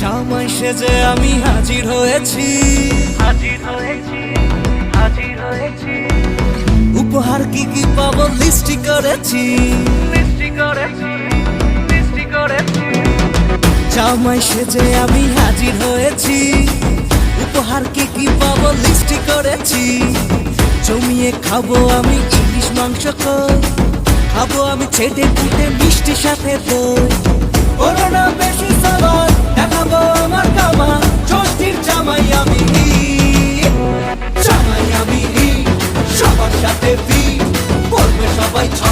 জামাই সেজে আমি হাজির হয়েছি। হাজির হয়েছি হাজির হয়েছি। উপহার কি কি পাব লিস্টি করেছি। লিস্টি করেছি লিস্টি করেছি। জামাই সেজে আমি হাজির হয়েছি। উপহার কি কি পাব লিস্টি করেছি। খাব আমি ইলিশ মাংস কই খাব আমি ছেটে ফুটে মিষ্টি সাথে দই। করোনা বেশি সবার দেখাবো আমার কামা। ষষ্ঠীর জামাই আমি জামাই আমি সবার সাথে বলবে সবাই ছক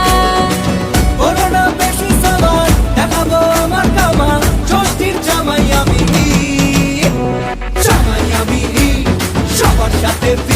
de.